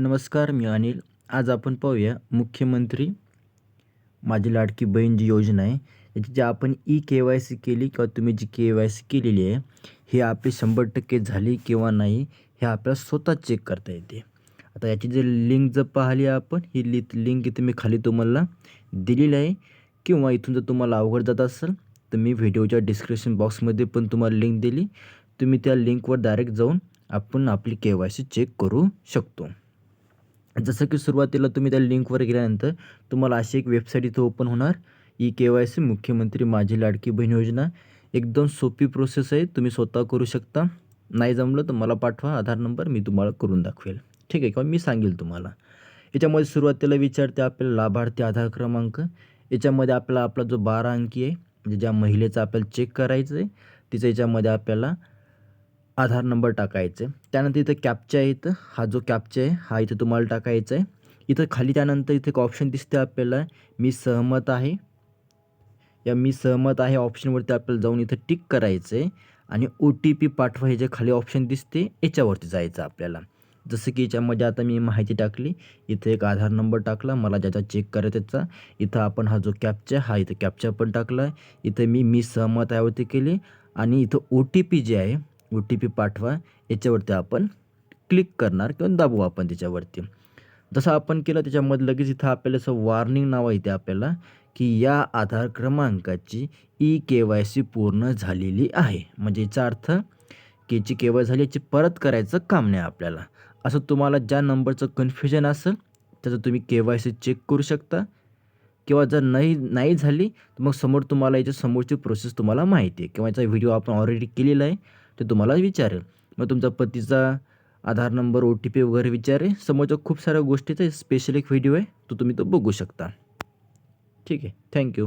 नमस्कार मी अनिल. आज आपण पाहूया मुख्यमंत्री माझी लाडकी बहीण जी योजना आहे याची जी आपण ई के वाय सी केली किंवा तुम्ही जी के वाय सी केलेली आहे ही आपली शंभर टक्के झाली किंवा नाही हे आपल्याला स्वतः चेक करता येते. आता याची जे लिंक जर पाहिली आपण ही लि लिंक इथे मी खाली तुम्हाला दिलेली आहे. किंवा इथून जर तुम्हाला अवघड जात असेल तर मी व्हिडिओच्या डिस्क्रिप्शन बॉक्समध्ये पण तुम्हाला लिंक दिली. तुम्ही त्या लिंकवर डायरेक्ट जाऊन आपण आपली के वाय सी चेक करू शकतो. जसं की सुरुवातीला तुम्ही त्या लिंकवर गेल्यानंतर तुम्हाला अशी एक वेबसाईट इथं ओपन होणार. ई के वाय सी मुख्यमंत्री माझी लाडकी बहीण योजना. एकदम सोपी प्रोसेस आहे. तुम्ही स्वतः करू शकता. नाही जमलं तर मला पाठवा. आधार नंबर मी तुम्हाला करून दाखवेल. ठीक आहे किंवा मी सांगेल तुम्हाला. याच्यामध्ये सुरुवातीला विचारते आपल्याला लाभार्थी आधार क्रमांक. याच्यामध्ये आपल्याला आपला जो बारा अंकी आहे म्हणजे ज्या महिलेचा आपल्याला चेक करायचं आहे तिचं याच्यामध्ये आपल्याला आधार नंबर टाकायचे. त्यानंतर इथं कॅपचा आहे इथं. हा जो कॅपचा आहे हा इथं तुम्हाला टाकायचा आहे. इथं खाली त्यानंतर इथे एक ऑप्शन दिसते आपल्याला. मी सहमत आहे. या मी सहमत आहे ऑप्शनवरती आपल्याला जाऊन इथं टिक करायचं आहे. आणि ओ टी पी पाठवा हे जे खाली ऑप्शन दिसते याच्यावरती जायचं आपल्याला. जसं की याच्यामध्ये आता मी माहिती टाकली. इथं एक आधार नंबर टाकला. मला ज्याचा चेक करायचा त्याचा. इथं आपण हा जो कॅपचा हा इथं कॅपचा पण टाकला इथं मी मी सहमत यावरती केली. आणि इथं ओ टी पी जे आहे ओ टी पी पाठवा याच्यावरती आपण क्लिक करणार किंवा दाबू आपण त्याच्यावरती. जसं आपण केलं त्याच्यामध्ये लगेच इथं आपल्याला असं वॉर्निंग नाव येते आपल्याला की या आधार क्रमांकाची ई के वाय सी पूर्ण झालेली आहे. म्हणजे याचा अर्थ की याची के वाय झाली याची परत करायचं काम नाही आपल्याला. असं तुम्हाला ज्या नंबरचं कन्फ्युजन असेल त्याचं तुम्ही के वाय सी चेक करू शकता. किंवा जर नाही नाही झाली तर मग समोर तुम्हाला याच्या समोरची प्रोसेस तुम्हाला माहिती आहे. किंवा याचा व्हिडिओ आपण ऑलरेडी केलेला आहे. ते तुम्हाला विचारेल. मग तुमचा पतीचा Aadhaar number O T P वगैरे विचारेल समोरच्या खूप साऱ्या गोष्टीचा स्पेशल एक व्हिडिओ आहे. तो तुम्ही तो बघू शकता. ठीक आहे. थँक्यू